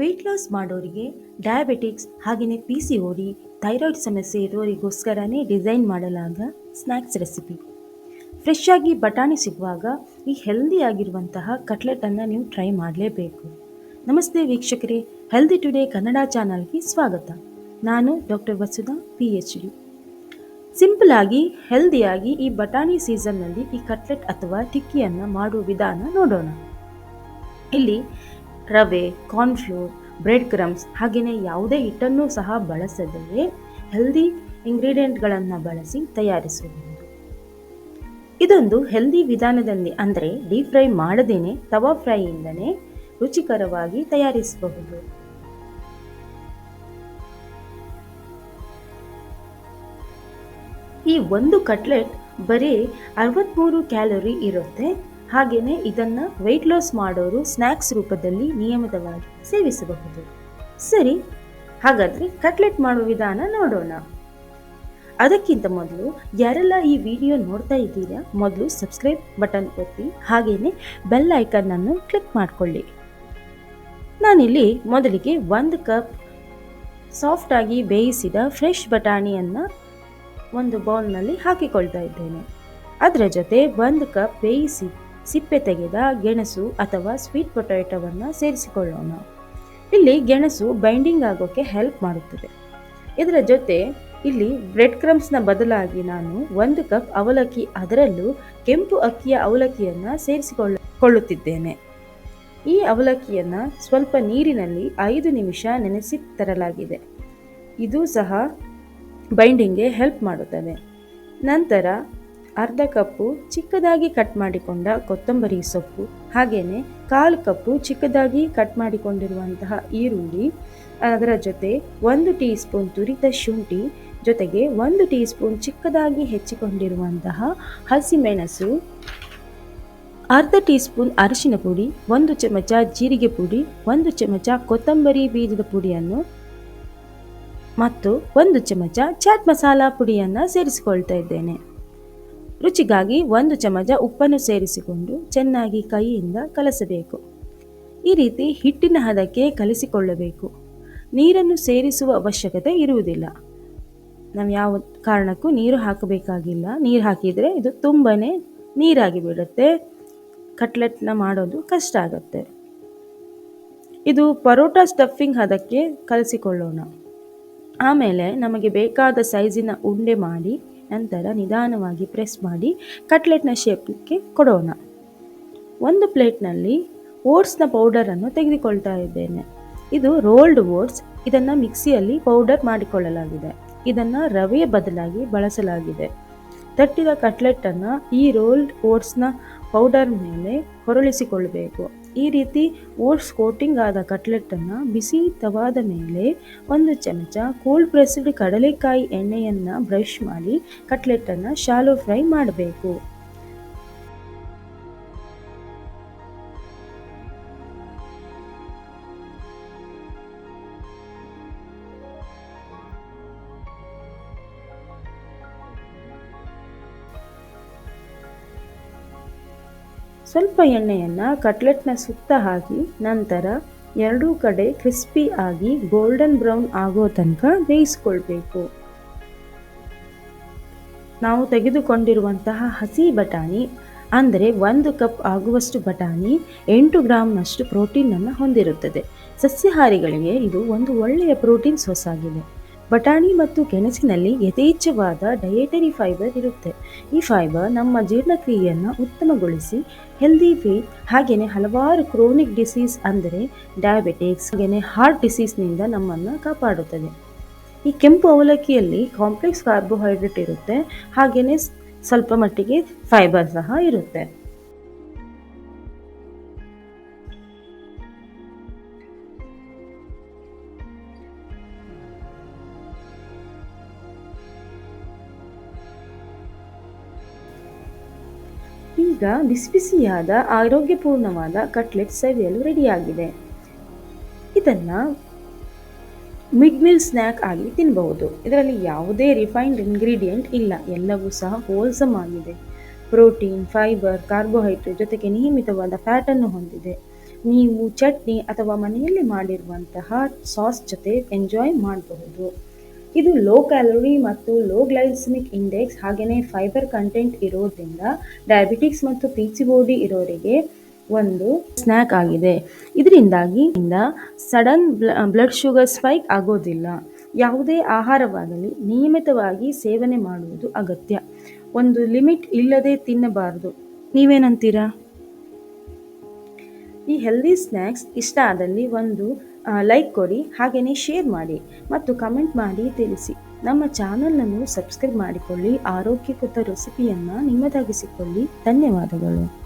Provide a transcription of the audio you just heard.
Weight loss ಮಾಡೋರಿಗೆ diabetics ಹಾಗೆಯೇ P C O D thyroid ಸಮಸ್ಯೆ ಇರೋರಿಗೋಸ್ಕರನೇ ಡಿಸೈನ್ ಮಾಡಲಾದ ಸ್ನ್ಯಾಕ್ಸ್ ರೆಸಿಪಿ ಫ್ರೆಶ್ ಆಗಿ ಬಟಾಣಿ ಸಿಗುವಾಗ ಈ ಹೆಲ್ದಿ ಆಗಿರುವಂತಹ ಕಟ್ಲೆಟನ್ನು ನೀವು ಟ್ರೈ ಮಾಡಲೇಬೇಕು. ನಮಸ್ತೆ ವೀಕ್ಷಕರೇ ಹೆಲ್ದಿ ಟುಡೇ ಕನ್ನಡ ಚಾನಲ್ಗೆ ಸ್ವಾಗತ. ನಾನು doctor Vasudha P H D ಸಿಂಪಲಾಗಿ ಹೆಲ್ದಿಯಾಗಿ ಈ ಬಟಾಣಿ ಸೀಸನ್ನಲ್ಲಿ ಈ ಕಟ್ಲೆಟ್ ಅಥವಾ ಟಿಕ್ಕಿಯನ್ನು ಮಾಡುವ ವಿಧಾನ ನೋಡೋಣ. ಇಲ್ಲಿ ರವೆ ಕಾರ್ನ್ಫ್ಲೋರ್ ಬ್ರೆಡ್ ಕ್ರಮ್ಸ್ ಹಾಗೆಯೇ ಯಾವುದೇ ಹಿಟ್ಟನ್ನು ಸಹ ಬಳಸದೆಯೇ ಹೆಲ್ದಿ ಇಂಗ್ರೀಡಿಯೆಂಟ್ಗಳನ್ನು ಬಳಸಿ ತಯಾರಿಸಬಹುದು. ಇದೊಂದು ಹೆಲ್ದಿ ವಿಧಾನದಲ್ಲಿ ಅಂದರೆ ಡೀಪ್ ಫ್ರೈ ಮಾಡದೇನೆ ತವಾ ಫ್ರೈಯಿಂದನೇ ರುಚಿಕರವಾಗಿ ತಯಾರಿಸಬಹುದು. ಈ ಒಂದು ಕಟ್ಲೆಟ್ ಬರೀ ಅರವತ್ತ್ಮೂರು ಕ್ಯಾಲೋರಿ ಇರುತ್ತೆ. ಹಾಗೆಯೇ ಇದನ್ನು ವೆಯ್ಟ್ ಲಾಸ್ ಮಾಡೋರು ಸ್ನ್ಯಾಕ್ಸ್ ರೂಪದಲ್ಲಿ ನಿಯಮಿತವಾಗಿ ಸೇವಿಸಬಹುದು. ಸರಿ, ಹಾಗಾದರೆ ಕಟ್ಲೆಟ್ ಮಾಡುವ ವಿಧಾನ ನೋಡೋಣ. ಅದಕ್ಕಿಂತ ಮೊದಲು ಯಾರೆಲ್ಲ ಈ ವಿಡಿಯೋ ನೋಡ್ತಾ ಇದ್ದೀರಾ, ಮೊದಲು ಸಬ್ಸ್ಕ್ರೈಬ್ ಬಟನ್ ಒತ್ತಿ ಹಾಗೆಯೇ ಬೆಲ್ ಐಕನ್ನನ್ನು ಕ್ಲಿಕ್ ಮಾಡಿಕೊಳ್ಳಿ. ನಾನಿಲ್ಲಿ ಮೊದಲಿಗೆ ಒಂದು ಕಪ್ ಸಾಫ್ಟಾಗಿ ಬೇಯಿಸಿದ ಫ್ರೆಶ್ ಬಟಾಣಿಯನ್ನು ಒಂದು ಬೌಲ್ನಲ್ಲಿ ಹಾಕಿಕೊಳ್ತಾ ಇದ್ದೇನೆ. ಅದರ ಜೊತೆ ಒಂದು ಕಪ್ ಬೇಯಿಸಿ ಸಿಪ್ಪೆ ತೆಗೆದ ಗೆಣಸು ಅಥವಾ ಸ್ವೀಟ್ ಪೊಟ್ಯಾಟೋವನ್ನು ಸೇರಿಸಿಕೊಳ್ಳೋಣ. ಇಲ್ಲಿ ಗೆಣಸು ಬೈಂಡಿಂಗ್ ಆಗೋಕ್ಕೆ ಹೆಲ್ಪ್ ಮಾಡುತ್ತದೆ. ಇದರ ಜೊತೆ ಇಲ್ಲಿ ಬ್ರೆಡ್ ಕ್ರಮ್ಸ್ನ ಬದಲಾಗಿ ನಾನು ಒಂದು ಕಪ್ ಅವಲಕ್ಕಿ ಅದರಲ್ಲೂ ಕೆಂಪು ಅಕ್ಕಿಯ ಅವಲಕ್ಕಿಯನ್ನು ಸೇರಿಸಿಕೊಳ್ಳುತ್ತಿದ್ದೇನೆ. ಈ ಅವಲಕ್ಕಿಯನ್ನು ಸ್ವಲ್ಪ ನೀರಿನಲ್ಲಿ ಐದು ನಿಮಿಷ ನೆನೆಸಿ ತರಲಾಗಿದೆ. ಇದು ಸಹ ಬೈಂಡಿಂಗ್ಗೆ ಹೆಲ್ಪ್ ಮಾಡುತ್ತದೆ. ನಂತರ ಅರ್ಧ ಕಪ್ಪು ಚಿಕ್ಕದಾಗಿ ಕಟ್ ಮಾಡಿಕೊಂಡ ಕೊತ್ತಂಬರಿ ಸೊಪ್ಪು ಹಾಗೆಯೇ ಕಾಲು ಕಪ್ಪು ಚಿಕ್ಕದಾಗಿ ಕಟ್ ಮಾಡಿಕೊಂಡಿರುವಂತಹ ಈರುಳ್ಳಿ. ಅದರ ಜೊತೆ ಒಂದು ಟೀ ಸ್ಪೂನ್ ತುರಿದ ಶುಂಠಿ, ಜೊತೆಗೆ ಒಂದು ಟೀ ಸ್ಪೂನ್ ಚಿಕ್ಕದಾಗಿ ಹೆಚ್ಚಿಕೊಂಡಿರುವಂತಹ ಹಸಿಮೆಣಸು, ಅರ್ಧ ಟೀ ಸ್ಪೂನ್ ಅರಿಶಿನ ಪುಡಿ, ಒಂದು ಚಮಚ ಜೀರಿಗೆ ಪುಡಿ, ಒಂದು ಚಮಚ ಕೊತ್ತಂಬರಿ ಬೀಜದ ಪುಡಿಯನ್ನು ಮತ್ತು ಒಂದು ಚಮಚ ಚಾಟ್ ಮಸಾಲ ಪುಡಿಯನ್ನು ಸೇರಿಸಿಕೊಳ್ತಾ ಇದ್ದೇನೆ. ರುಚಿಗಾಗಿ ಒಂದು ಚಮಚ ಉಪ್ಪನ್ನು ಸೇರಿಸಿಕೊಂಡು ಚೆನ್ನಾಗಿ ಕೈಯಿಂದ ಕಲಸಬೇಕು. ಈ ರೀತಿ ಹಿಟ್ಟಿನ ಹದಕ್ಕೆ ಕಲಿಸಿಕೊಳ್ಳಬೇಕು. ನೀರನ್ನು ಸೇರಿಸುವ ಅವಶ್ಯಕತೆ ಇರುವುದಿಲ್ಲ. ನಾವು ಯಾವ ಕಾರಣಕ್ಕೂ ನೀರು ಹಾಕಬೇಕಾಗಿಲ್ಲ. ನೀರು ಹಾಕಿದರೆ ಇದು ತುಂಬಾ ನೀರಾಗಿ ಬಿಡುತ್ತೆ. ಕಟ್ಲೆಟ್ನ ಮಾಡೋದು ಕಷ್ಟ ಆಗುತ್ತೆ. ಇದು ಪರೋಟ ಸ್ಟಫಿಂಗ್ ಹದಕ್ಕೆ ಕಲಸಿಕೊಳ್ಳೋಣ. ಆಮೇಲೆ ನಮಗೆ ಬೇಕಾದ ಸೈಜಿನ ಉಂಡೆ ಮಾಡಿ ನಂತರ ನಿಧಾನವಾಗಿ ಪ್ರೆಸ್ ಮಾಡಿ ಕಟ್ಲೆಟ್ನ ಶೇಪ್ಗೆ ಕೊಡೋಣ. ಒಂದು ಪ್ಲೇಟ್ನಲ್ಲಿ ಓಟ್ಸ್ನ ಪೌಡರನ್ನು ತೆಗೆದುಕೊಳ್ತಾ ಇದ್ದೇನೆ. ಇದು ರೋಲ್ಡ್ ಓಟ್ಸ್. ಇದನ್ನು ಮಿಕ್ಸಿಯಲ್ಲಿ ಪೌಡರ್ ಮಾಡಿಕೊಳ್ಳಲಾಗಿದೆ. ಇದನ್ನು ರವೆ ಬದಲಾಗಿ ಬಳಸಲಾಗಿದೆ. ತಟ್ಟಿದ ಕಟ್ಲೆಟನ್ನು ಈ ರೋಲ್ಡ್ ಓಟ್ಸ್ನ ಪೌಡರ್ ಮೇಲೆ ಹೊರಳಿಸಿಕೊಳ್ಳಬೇಕು ಈ ರೀತಿ ಓಟ್ಸ್ ಕೋಟಿಂಗ್ ಆದ ಕಟ್ಲೆಟನ್ನು ಬಿಸಿ ತವಾದ ಮೇಲೆ ಒಂದು ಚಮಚ ಕೋಲ್ಡ್ ಪ್ರೆಸ್ಡ್ ಕಡಲೆಕಾಯಿ ಎಣ್ಣೆಯನ್ನು ಬ್ರಷ್ ಮಾಡಿ ಕಟ್ಲೆಟನ್ನು ಶಾಲೋ ಫ್ರೈ ಮಾಡಬೇಕು. ಸ್ವಲ್ಪ ಎಣ್ಣೆಯನ್ನು ಕಟ್ಲೆಟ್ನ ಸುತ್ತ ಹಾಕಿ ನಂತರ ಎರಡೂ ಕಡೆ ಕ್ರಿಸ್ಪಿ ಆಗಿ ಗೋಲ್ಡನ್ ಬ್ರೌನ್ ಆಗೋ ತನಕ ಬೇಯಿಸ್ಕೊಳ್ಬೇಕು. ನಾವು ತೆಗೆದುಕೊಂಡಿರುವಂತಹ ಹಸಿ ಬಟಾಣಿ, ಅಂದರೆ ಒಂದು ಕಪ್ ಆಗುವಷ್ಟು ಬಟಾಣಿ, ಎಂಟು ಗ್ರಾಮ್ನಷ್ಟು ಪ್ರೋಟೀನನ್ನು ಹೊಂದಿರುತ್ತದೆ. ಸಸ್ಯಾಹಾರಿಗಳಿಗೆ ಇದು ಒಂದು ಒಳ್ಳೆಯ ಪ್ರೋಟೀನ್ ಸೊಸಾಗಿದೆ. ಬಟಾಣಿ ಮತ್ತು ಗೆಣಸಿನಲ್ಲಿ ಯಥೇಚ್ಛವಾದ ಡಯೇಟರಿ ಫೈಬರ್ ಇರುತ್ತೆ. ಈ ಫೈಬರ್ ನಮ್ಮ ಜೀರ್ಣಕ್ರಿಯೆಯನ್ನು ಉತ್ತಮಗೊಳಿಸಿ ಹೆಲ್ದಿ ವೇಟ್ ಹಾಗೆಯೇ ಹಲವಾರು ಕ್ರೋನಿಕ್ ಡಿಸೀಸ್ ಅಂದರೆ ಡಯಾಬಿಟಿಕ್ಸ್ ಹಾಗೆಯೇ ಹಾರ್ಟ್ ಡಿಸೀಸ್ನಿಂದ ನಮ್ಮನ್ನು ಕಾಪಾಡುತ್ತದೆ. ಈ ಕೆಂಪು ಅವಲಕ್ಕಿಯಲ್ಲಿ ಕಾಂಪ್ಲೆಕ್ಸ್ ಕಾರ್ಬೋಹೈಡ್ರೇಟ್ ಇರುತ್ತೆ ಹಾಗೆಯೇ ಸ್ವಲ್ಪ ಮಟ್ಟಿಗೆ ಫೈಬರ್ ಸಹ ಇರುತ್ತೆ. ಈಗ ಬಿಸಿ ಬಿಸಿಯಾದ ಆರೋಗ್ಯಪೂರ್ಣವಾದ ಕಟ್ಲೆಟ್ ಸವಿಯಲು ರೆಡಿಯಾಗಿದೆ. ಇದನ್ನು ಮಿಡ್ ಮೀಲ್ ಸ್ನ್ಯಾಕ್ ಆಗಿ ತಿನ್ನಬಹುದು ಇದರಲ್ಲಿ ಯಾವುದೇ ರಿಫೈನ್ಡ್ ಇಂಗ್ರೀಡಿಯೆಂಟ್ ಇಲ್ಲ. ಎಲ್ಲವೂ ಸಹ ಹೋಲ್ಸಮ್ ಆಗಿದೆ. ಪ್ರೋಟೀನ್, ಫೈಬರ್, ಕಾರ್ಬೋಹೈಡ್ರೇಟ್ ಜೊತೆಗೆ ನಿಯಮಿತವಾದ ಫ್ಯಾಟನ್ನು ಹೊಂದಿದೆ. ನೀವು ಚಟ್ನಿ ಅಥವಾ ಮನೆಯಲ್ಲಿ ಮಾಡಿರುವಂತಹ ಸಾಸ್ ಜೊತೆ ಎಂಜಾಯ್ ಮಾಡಬಹುದು. ಇದು ಲೋ ಕ್ಯಾಲೋರಿ ಮತ್ತು ಲೋ ಗ್ಲೈಸಮಿಕ್ ಇಂಡೆಕ್ಸ್ ಹಾಗೆಯೇ ಫೈಬರ್ ಕಂಟೆಂಟ್ ಇರೋದ್ರಿಂದ ಡಯಾಬಿಟಿಕ್ಸ್ ಮತ್ತು ಪಿ ಓಡಿ ಇರೋರಿಗೆ ಒಂದು ಸ್ನ್ಯಾಕ್ ಆಗಿದೆ. ಇದರಿಂದಾಗಿ ಸಡನ್ ಬ್ಲಡ್ ಶುಗರ್ ಸ್ಪೈಕ್ ಆಗೋದಿಲ್ಲ. ಯಾವುದೇ ಆಹಾರವಾಗಲಿ ನಿಯಮಿತವಾಗಿ ಸೇವನೆ ಮಾಡುವುದು ಅಗತ್ಯ. ಒಂದು ಲಿಮಿಟ್ ಇಲ್ಲದೆ ತಿನ್ನಬಾರದು. ನೀವೇನಂತೀರಾ? ಈ ಹೆಲ್ದಿ ಸ್ನ್ಯಾಕ್ಸ್ ಇಷ್ಟ ಆದಲ್ಲಿ ಒಂದು ಲೈಕ್ ಕೊಡಿ ಹಾಗೆಯೇ ಶೇರ್ ಮಾಡಿ ಮತ್ತು ಕಮೆಂಟ್ ಮಾಡಿ ತಿಳಿಸಿ. ನಮ್ಮ ಚಾನಲನ್ನು ಸಬ್ಸ್ಕ್ರೈಬ್ ಮಾಡಿಕೊಳ್ಳಿ, ಆರೋಗ್ಯಕೃತ ರೆಸಿಪಿಯನ್ನು ನಿಮ್ಮದಾಗಿಸಿಕೊಳ್ಳಿ. ಧನ್ಯವಾದಗಳು.